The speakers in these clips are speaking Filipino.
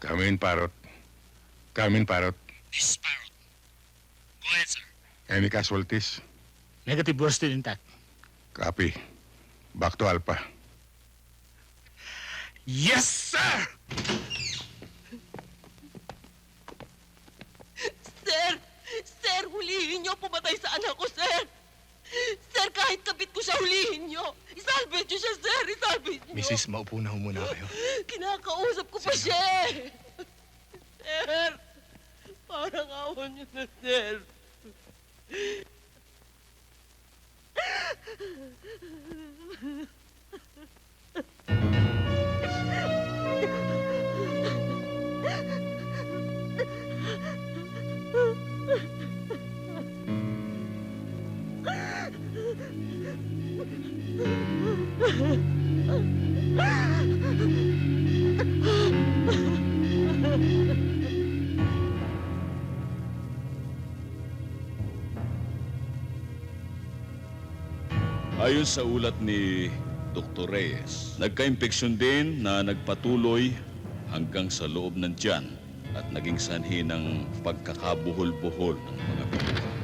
Come in, Parrot. Come in, Parrot. This is Parrot. Go ahead, sir. Any casualties? Negative was still intact. Copy. Back to Alpha. Yes, sir! Sir! Sir, hulihin niyo. Pumatay sa anak ko, sir! Sir, kahit kapit ko siya, hulihin niyo. Isalvage niyo siya, sir. Isalvage niyo. Mrs., maupo na ho muna kayo. Kinakausap ko pa siya eh. Sir! Parang awan niyo na, sir. Ayon sa ulat ni Dr. Reyes, nagka-impeksyon din na nagpatuloy hanggang sa loob ng tiyan at naging sanhi ng pagkakabuhol-buhol ng mga biktima.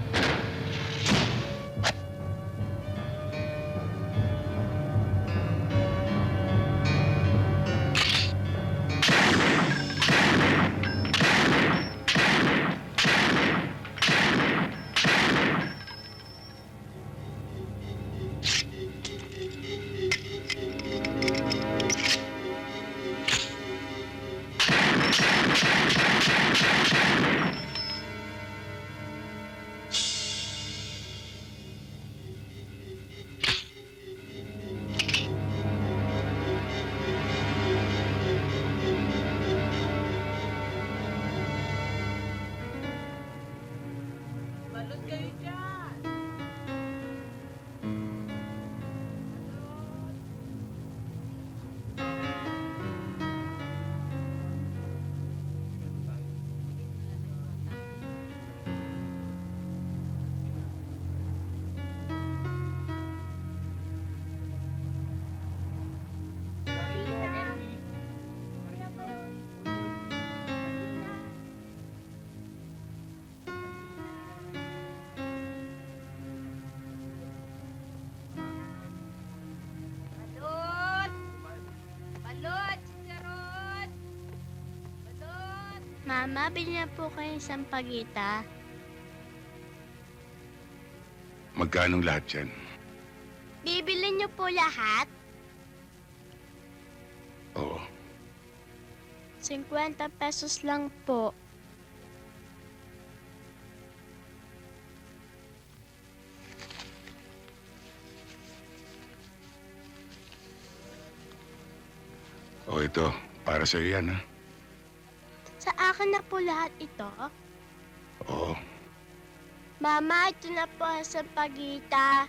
Bilhin na po kayo ng sampagita. Magkano lahat yan? Bibili niyo po lahat? Oo. 50 pesos lang po. O ito, para sa yan, ha? Sa akin na po lahat ito. Oo. Mama, ito na po ang sampagita.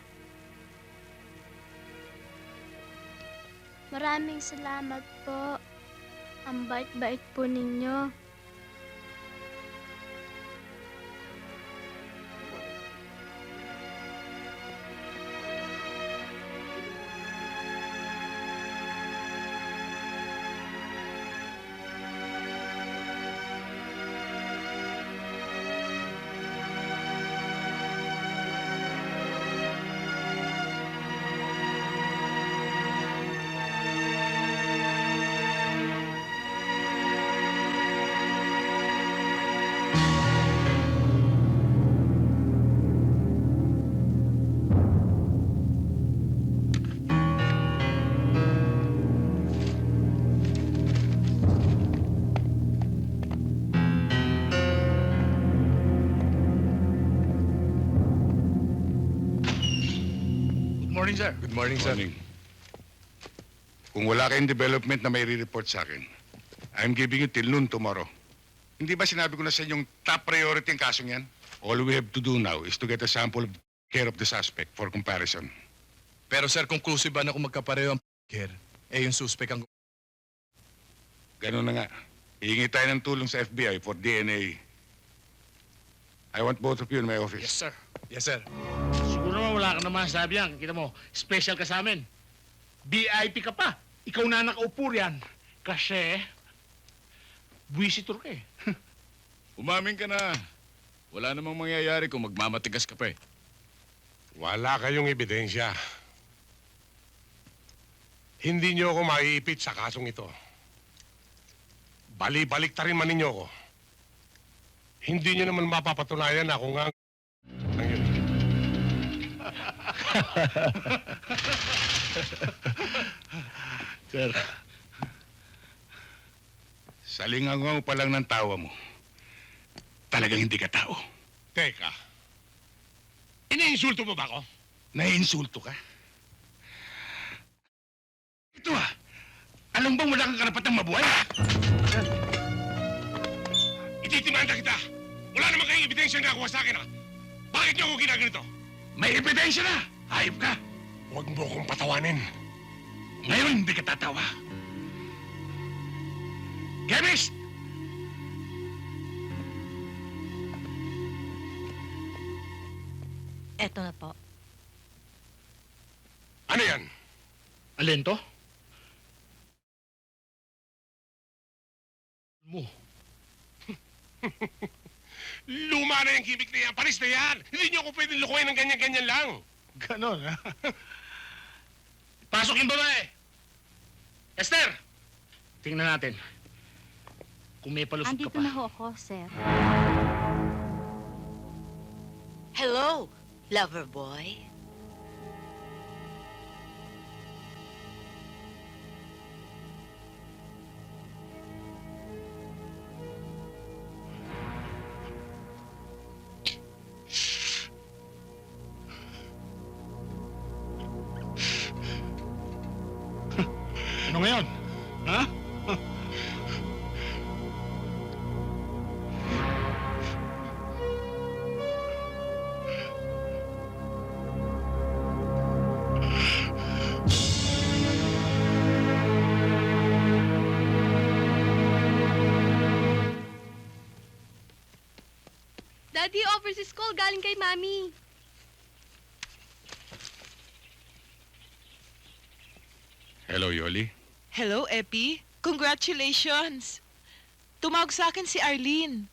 Maraming salamat po. Ang bait-bait po ninyo. Morning, sir. Good morning, sir. Morning. Kung wala kayong development na may re-report sa akin, I'm giving you till noon tomorrow. Hindi ba sinabi ko na sa inyong top priority ang kasong yan? All we have to do now is to get a sample of care of the suspect for comparison. Pero sir, conclusive ba na kung magkapareho ang care? Eh, yung suspect ang... Ganun na nga. Hihingi tayo ng tulong sa FBI for DNA. I want both of you in my office. Yes, sir. Yes, sir. Wala ka naman sabi yan. Kita mo, special ka sa amin. VIP ka pa. Ikaw na nakaupo riyan. Kasi Visitor ka eh. Umamin ka na. Wala namang mangyayari kung magmamatigas ka pa eh. Wala kayong ebidensya. Hindi niyo ako maiipit sa kasong ito. Bali-balik ta rin man ninyo ako. Hindi niyo naman mapapatunayan na ako nga Sir, Salingangaw pa lang ng tawa mo. Talagang hindi ka tao. Teka. Iniinsulto mo ba ako? Naiinsulto ka? Ito ah! Alam bang wala kang karapatang mabuhay? Ititimanda kita! Wala naman kayong ebidensya na nakuha sa akin, ha? Bakit niyo ako ginaganito? May ebidensya na! Hayop ka! Huwag mo akong patawanin. Ngayon hindi ka tatawa. Chemist! Eto na po. Ano yan? alin to? Mo. Luma na yung gimmick na yan. Paris na yan. Hindi niyo ako pwedeng lukuhin ng ganyan-ganyan lang. Ganon, ha? Pasok yung babae! Esther! Tingnan natin. Kung may palusot ka Andito pa. na ho ako, sir. Hello, lover boy. Daddy, overseas call galing kay Mami. Hello, Yoli. Hello, Epi. Congratulations! Tumawag sa akin si Arlene.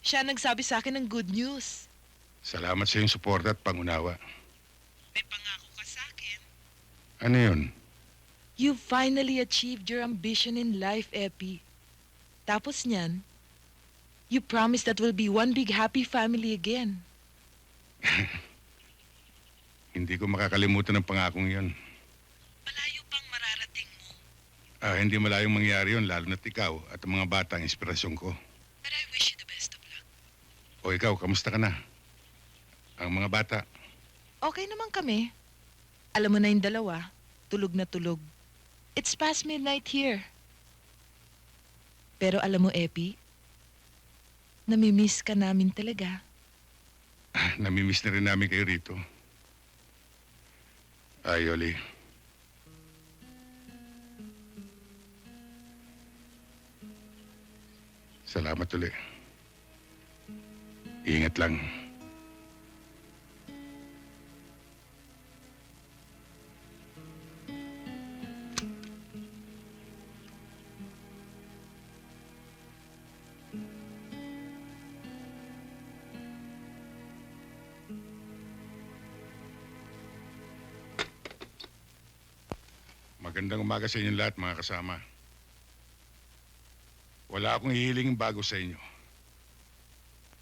Siya nagsabi sa akin ng good news. Salamat sa iyong suporta at pangunawa. May pangako ka sa akin. Ano yun? You finally achieved your ambition in life, Epi. Tapos niyan, you promised that we'll be one big happy family again. Hindi ko makakalimutan ang pangakong yun. Malayo pang mararating mo. Ah, hindi malayong mangyari yun, lalo na't ikaw at ang mga bata ang inspirasyon ko. But I wish you the best of luck. O ikaw, kamusta ka na? Ang mga bata, Okay naman kami. Alam mo na yung dalawa, tulog na tulog. It's past midnight here. Pero alam mo, Epi, namimiss ka namin talaga. namimiss na rin namin kayo rito. Ay, Yoli. Salamat ulit. Ingat lang. Umaga sa inyong lahat, mga kasama. Wala akong hihilingin bago sa inyo.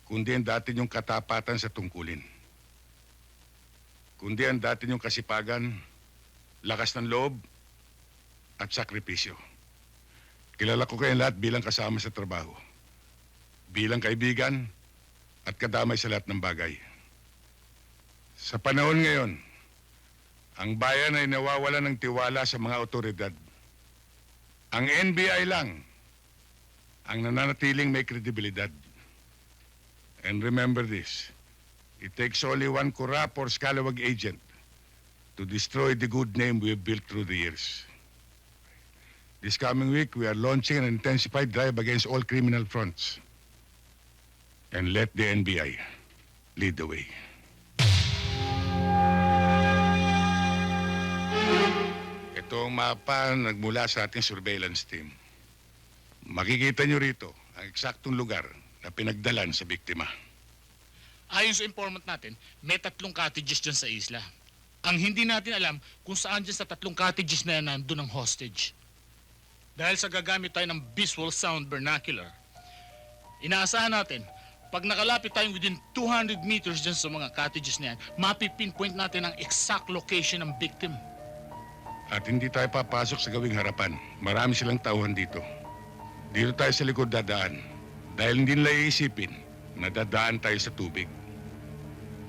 Kundi ang dati niyong katapatan sa tungkulin. Kundi ang dati niyong kasipagan, lakas ng loob, at sakripisyo. Kilala ko kayong lahat bilang kasama sa trabaho. Bilang kaibigan at kadamay sa lahat ng bagay. Sa panahon ngayon, ang bayan ay nawawala ng tiwala sa mga otoridad. Ang NBI lang ang nananatiling may kredibilidad. And remember this, it takes only one corrupt or scalawag agent to destroy the good name we have built through the years. This coming week, we are launching an intensified drive against all criminal fronts. And let the NBI lead the way. Ito ang mapa nagmula sa ating surveillance team. Makikita nyo rito ang eksaktong lugar na pinagdalan sa biktima. Ayon sa informant natin, may tatlong cottages dyan sa isla. Ang hindi natin alam kung saan dyan sa tatlong cottages na yan nandun ang hostage. Dahil sa gagamit tayo ng visual sound vernacular, inaasahan natin, pag nakalapit tayong within 200 meters dyan sa mga cottages na yan, mapipinpoint natin ang exact location ng victim. At hindi tayo papasok sa gawing harapan. Marami silang tauhan dito. Dito tayo sa likod dadaan. Dahil hindi nila iisipin na dadaan tayo sa tubig.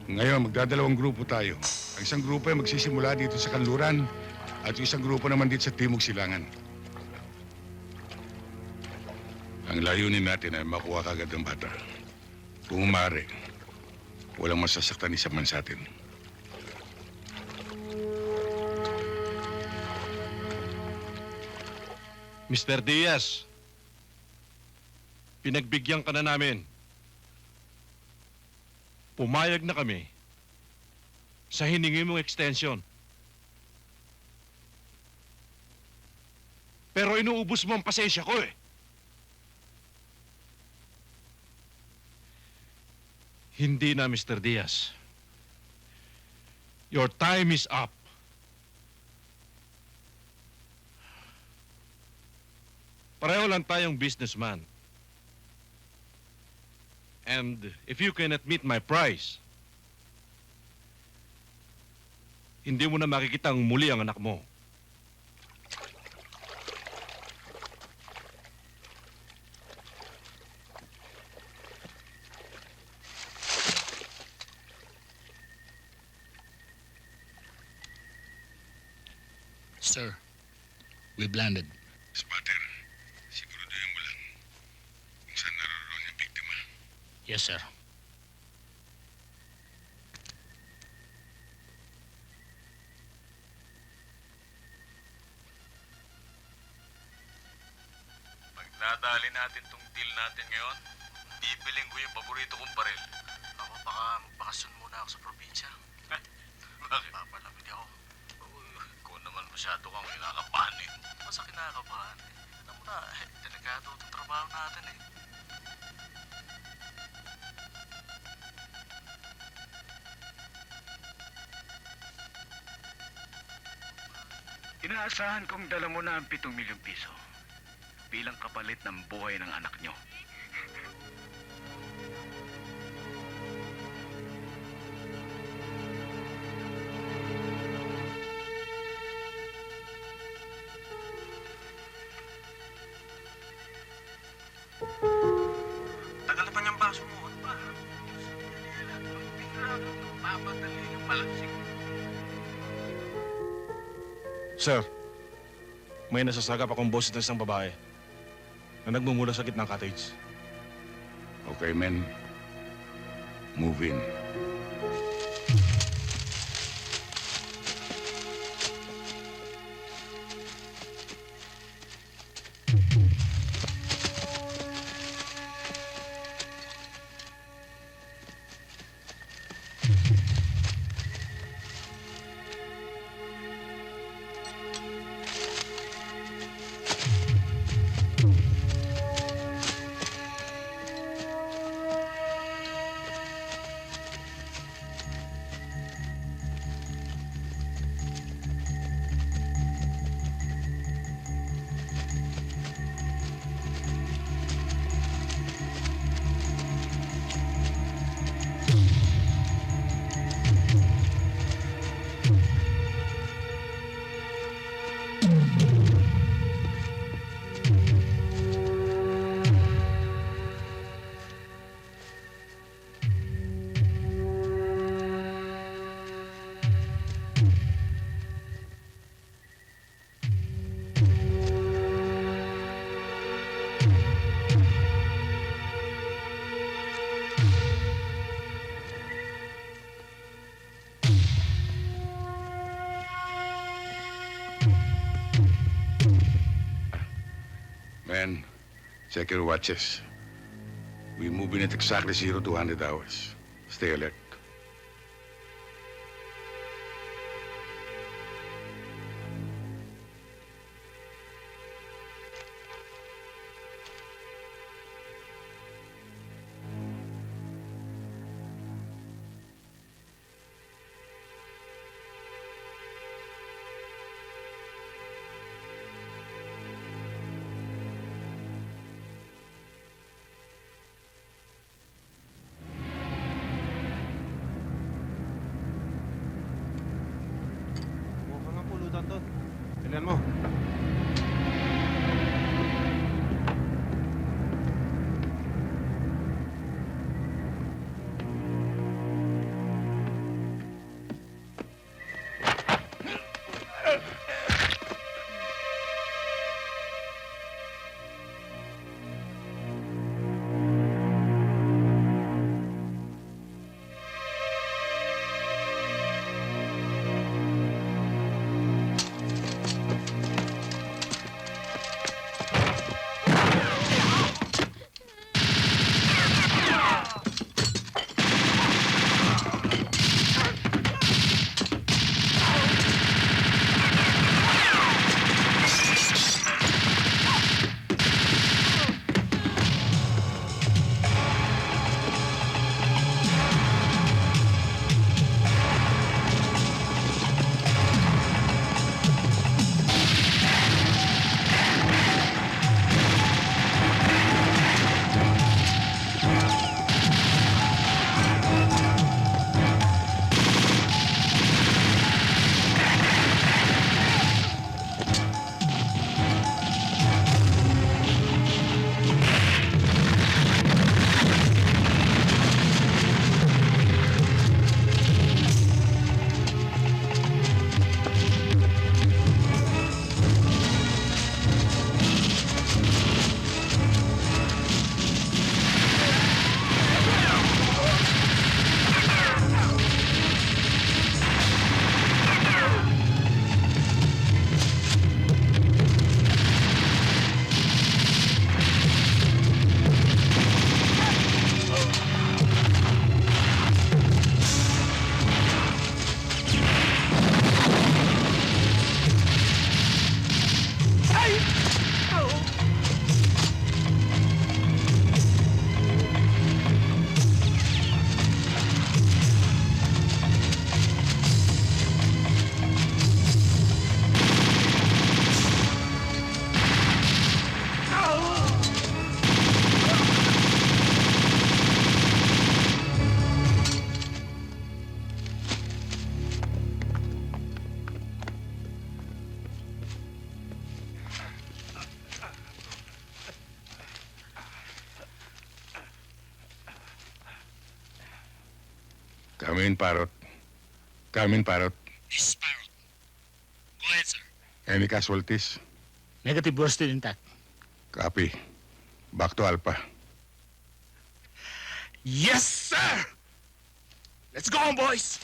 Ngayon, magdadalawang grupo tayo. Ang isang grupo ay magsisimula dito sa kanluran at yung isang grupo naman dito sa Timog Silangan. Ang layunin natin ay makuha kagad ang bata. Kung umari, walang masasaktan isa man sa atin. Mr. Diaz, pinagbigyan ka na namin. Pumayag na kami sa hiningi mong extension. Pero inuubos mo ang pasensya ko eh. Hindi na, Mr. Diaz. Your time is up. Pareho lang tayong businessman. And if you cannot meet my price, hindi mo na makikitang muli ang anak mo. Sir, we've landed. Spatter, siguraduhin mo lang kung saan naroon yung biktima. Yes, sir. Pag nadali natin tong deal natin ngayon, bibiling ko yung paborito kong baril. Ako, baka magbakasyon muna ako sa probinsya. Bakit? Papalamig ako. Uy, ikaw naman masyado kang kinakabahan eh. Ano sa kinakabahan? Alam mo na, eh, delikado itong trabaho natin eh. Inaasahan kong dala mo na ang 7 milyong piso bilang kapalit ng buhay ng anak nyo. Sir, may nasasagap akong boses ng isang babae na nagmumula sa gitnang cottage. Okay, men. Move in. Check your watches. We move in at exactly zero to 100 hours. Stay alert. Come in, Parrot. Come in, Parrot. This is Parrot. Go ahead, sir. Any casualties? Negative we're still intact. Copy. Back to Alpha. Yes, sir! Let's go, boys!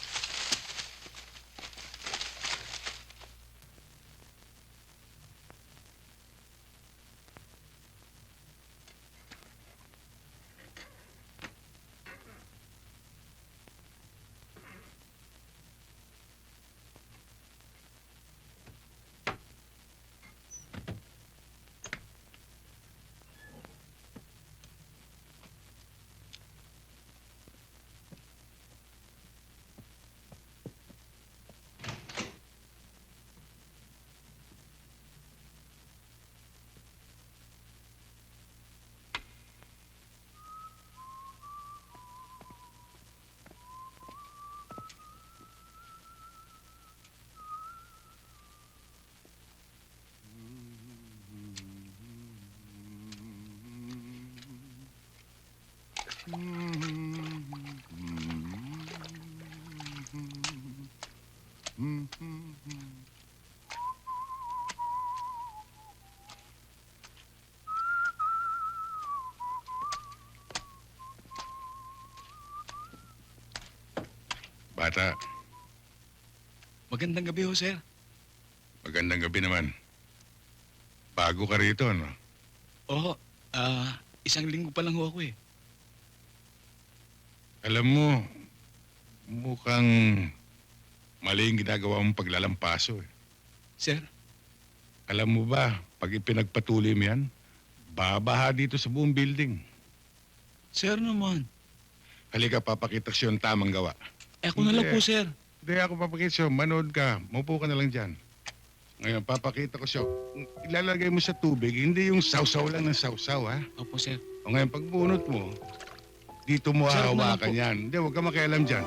Bata, Magandang gabi ho, sir. magandang gabi naman. Bago ka rito, ano? Oo, ah, isang linggo pa lang ho ako eh. Alam mo, mukhang mali yung ginagawa mong paglalampaso. Eh. Sir, Alam mo ba, pag ipinagpatuloy mo yan, babaha dito sa buong building. sir naman. Halika, papakita ko sa'yo ang tamang gawa. Eh, ako na lang po, sir. Hindi ako papakita sa'yo, manood ka, maupo ka na lang dyan. Ngayon, papakita ko sa'yo, ilalagay mo sa tubig, hindi yung sausaw lang ng sausaw, ha? Opo, sir. O ngayon, pag bunot mo, dito mo hahawakan yan. Hindi, huwag ka makialam dyan.